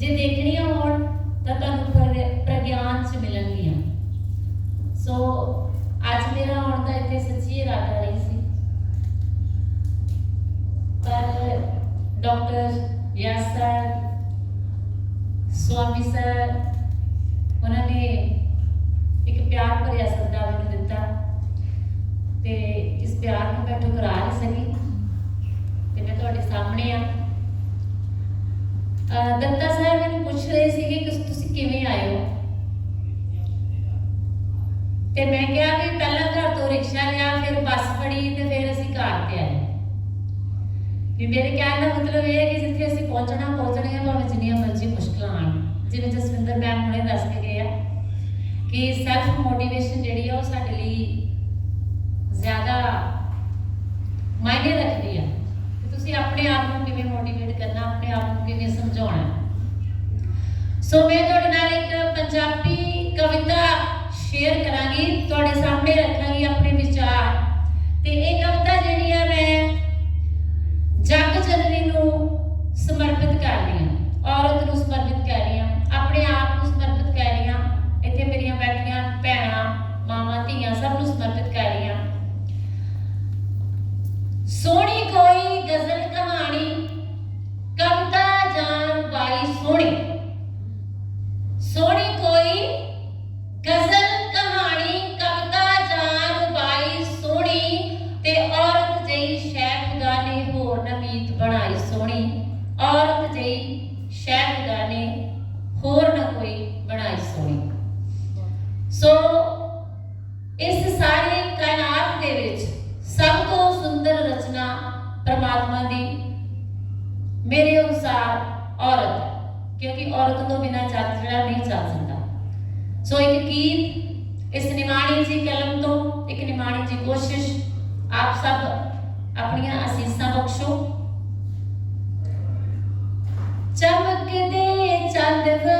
ਜੇ ਦੇਖਣੀਆਂ ਹੋਣ, ਤਾਂ ਤੁਹਾਨੂੰ ਪ੍ਰਗਿਆਨ ਚ ਮਿਲਣਗੀਆਂ। ਸੋ ਅੱਜ ਮੇਰਾ ਆਉਣ ਦਾ ਇੱਥੇ ਸੱਚੀ ਇਰਾਦਾ ਨਹੀਂ ਸੀ। ਪਰ doctor Vyas sir, Swami sir, ਉਹਨਾਂ ਨੇ ਇੱਕ ਪਿਆਰ ਭਰਿਆ ਸੱਦਾ ਮੈਨੂੰ ਦਿੱਤਾ। ਤੇ ਇਸ ਪਿਆਰ ਨੂੰ ਮੈਂ ਠੁਕਰਾ ਨਹੀਂ ਸਕੀ। ਤੇ ਮੈਂ ਤੁਹਾਡੇ ਸਾਹਮਣੇ ਆ। ਅਹ ਸਾਹਿਬ ਮੈਨੂੰ ਪੁੱਛ ਰਹੇ ਸੀਗੇ ਕਿ ਤੁਸੀਂ ਕਿਵੇਂ ਆਏ ਹੋ? ਤੇ ਮੈਂ ਕਿਹਾ ਵੀ ਪਹਿਲਾਂ ਘਰ ਤੋਂ ਰਿਕਸ਼ਾ ਲਿਆ, ਫਿਰ ਬੱਸ ਫੜੀ ਤੇ ਫਿਰ ਅਸੀਂ ਕਾਰ ਤੇ ਆਏ। ਵੀ ਮੇਰੇ ਕਹਿਣ ਦਾ ਮਤਲਬ ਇਹ ਹੈ ਕਿ ਜਿੱਥੇ ਅਸੀਂ ਪਹੁੰਚਣਾ, ਪਹੁੰਚਣੇ ਆ, ਭਾਵੇਂ ਜਿੰਨੀਆਂ ਮਰਜ਼ੀ ਮੁਸ਼ਕਲਾਂ ਆਣ। ਜਿਵੇਂ ਜਸਵਿੰਦਰ ਮੈਮ ਹੁਣੇ ਦੱਸ ਕੇ ਗਏ ਆ ਕਿ ਸੈਲਫ ਮੋਟੀਵੇਸ਼ਨ ਜਿਹੜੀ ਆ ਉਹ ਸਾਡੇ ਲਈ ਜ਼ਿਆਦਾ ਮਾਇਨੇ ਰੱਖਦੀ ਆ ਕਿ ਤੁਸੀਂ ਆਪਣੇ ਆਪ ਨੂੰ ਕਿਵੇਂ ਮੋਟੀਵੇਟ ਕਰਨਾ ਆਪਣੇ ਆਪ ਨੂੰ ਕਿਵੇਂ ਸਮਝਾਉਣਾ ਸੋ ਮੈਂ ਤੁਹਾਡੇ ਨਾਲ ਇੱਕ ਪੰਜਾਬੀ ਕਵਿਤਾ ਸ਼ੇਅਰ ਕਰਾਂਗੀ, ਤੁਹਾਡੇ ਸਾਹਮਣੇ ਰੱਖਾਂਗੀ ਆਪਣੇ ਵਿਚਾਰ। ਤੇ ਇਹ ਔਰਤ ਜਈ ਸ਼ੈ ਨੇ ਹੋਰ ਨਾ ਕੋਈ ਬਣਾਈ ਸੋਹਣੀ। ਸੋ ਇਸ ਸਾਰੇ ਕਾਇਨਾਤ ਦੇ ਵਿੱਚ ਸਭ ਤੋਂ ਸੁੰਦਰ ਰਚਨਾ ਪ੍ਰਮਾਤਮਾ ਦੀ ਮੇਰੇ ਅਨੁਸਾਰ ਔਰਤ ਹੈ, ਕਿਉਂਕਿ ਔਰਤ ਤੋਂ ਬਿਨਾਂ ਚੱਲ ਜਿਹੜਾ ਨਹੀਂ ਚੱਲ ਸਕਦਾ। ਸੋ ਇੱਕ ਗੀਤ, ਇਸ ਨਿਮਾਣੀ ਜੀ ਕਲਮ ਤੋਂ ਇੱਕ ਨਿਮਾਣੀ ਜੀ ਕੋਸ਼ਿਸ਼, ਆਪ ਸਭ ਆਪਣੀਆਂ ਅਸੀਸਾਂ ਬਖਸ਼ੋ। wonderful